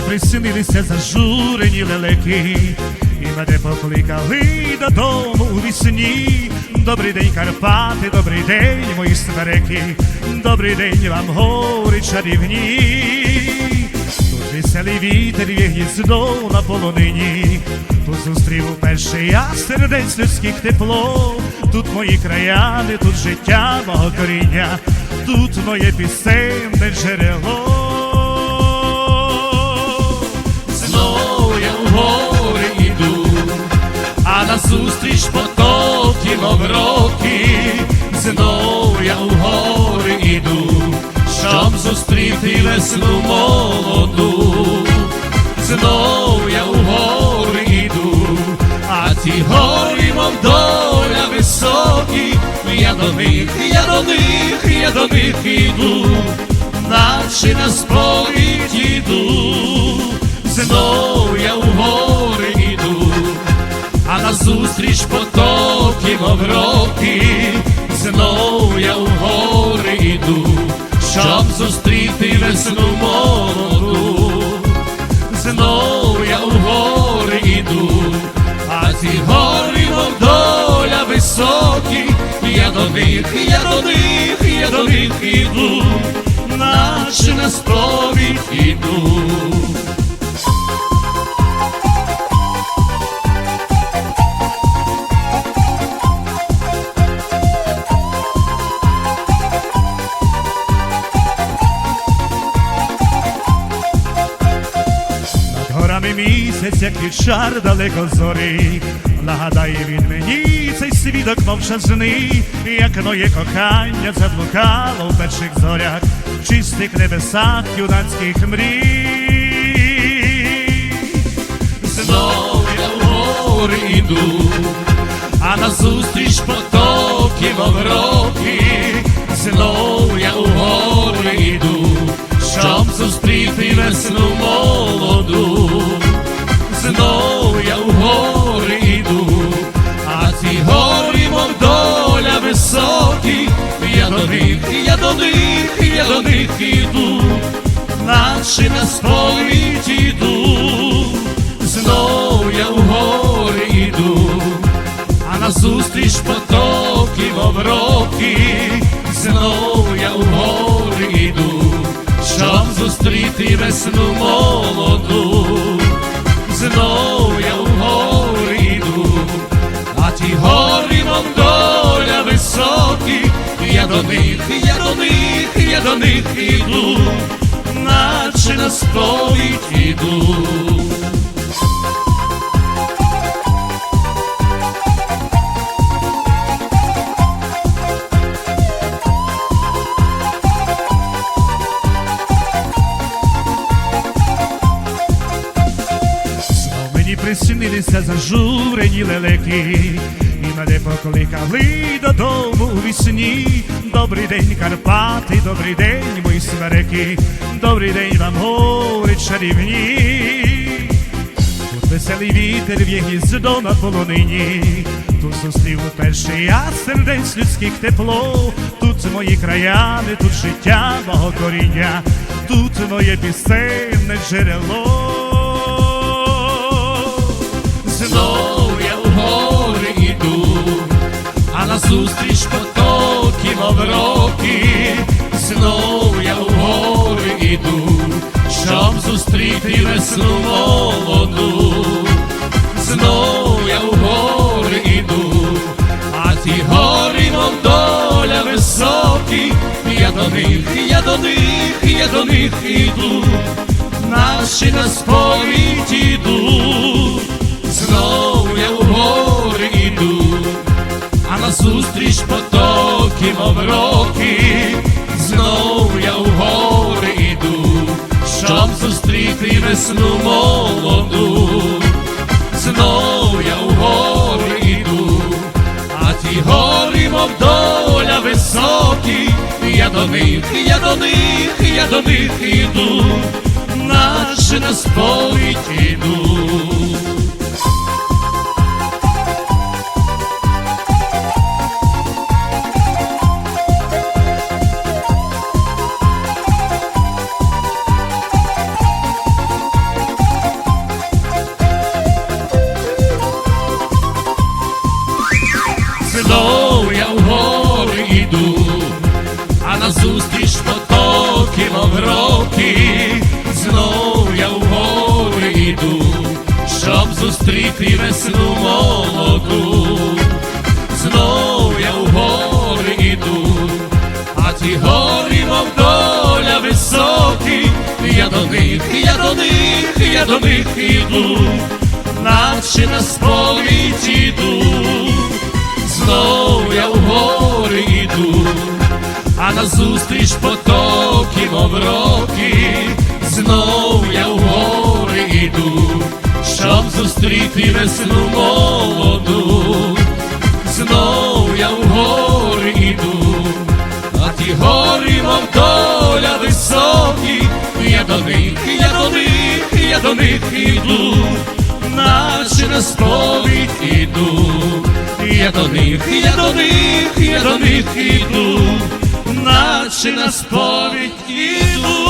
мені приснилися зажурені лелеки, і мене покликали додому у вісні. Добрий день, Карпати, добрий день, мої смереки, добрий день вам гори чарівні. Тут веселий вітер є гніздо на полонині, тут зустрів уперше я сердець людських тепло, тут мої краяни, тут життя мого коріння, тут моє пісенне джерело. Назустріч потоки, мов роки, знов я в гори іду, щоб зустріти весну молоду, знов я в гори іду, а ті гори, мов доля високі, я до них, я до них, я до них іду, наче на сповідь іду, знов я в гори назустріч потоки, мов роки, знов я в гори іду, щоб зустріти весну молоду, знов я в гори іду, а ці гори, мов доля високі, я до них, я до них, я до них іду, наче на сповідь іду. Над місяць, як вічар далеко зорі, нагадає він мені цей свідок мовчазний, як моє кохання заблукало в перших зорях, в чистих небесах юнацьких мрій. Знов я в гори іду, а назустріч потоки, роки, знов я у гори іду, щоб зустріти весну до них, я до них, я до них іду, наче на сповідь іду, знов я у гори іду, а назустріч потоки, мов роки, знов я у гори іду, щоб зустріти весну молоду, знов до них, я до них, я до них іду, наче на сповідь іду. Знов мені приснилися зажурені лелеки, мене покликали додому у вісні. Добрий день, Карпати, добрий день, мої смереки, добрий день вам гори чарівні. Тут веселий вітер в'є гніздо на полонині, тут зустрів уперше я сердець людських тепло, тут мої краяни, тут життя мого коріння, тут моє пісенне джерело. Знов потоки, роки, знов я в гори іду, щоб зустріти весну молоду, знов я в гори іду, а ті гори, мов доля високі, я до них, я до них, я до них іду, наші на сповідь іду, потоки, мов роки, знов я в гори іду, щоб зустріти весну молоду, знов я в гори іду, а ті гори, мов доля високі, я до них, я до них, я до них іду, наче на сповідь іду. знов я в гори йду, а назустріч потоки мавроки, знов я в гори йду, щоб зустріти весну молоду, знов я в гори йду, а ті горі, мов доля високі, я до них, я до них, я до них іду, наче на сповідь іду. Назустріч потоки, мов роки, знов я в гори іду, щоб зустріти весну молоду. Знов я в гори іду, а ті гори, мов доля високі, я до них, я до них, я до них іду, наче на сповідь іду, я до них, я до них, я до них іду, наче на сповідь іду.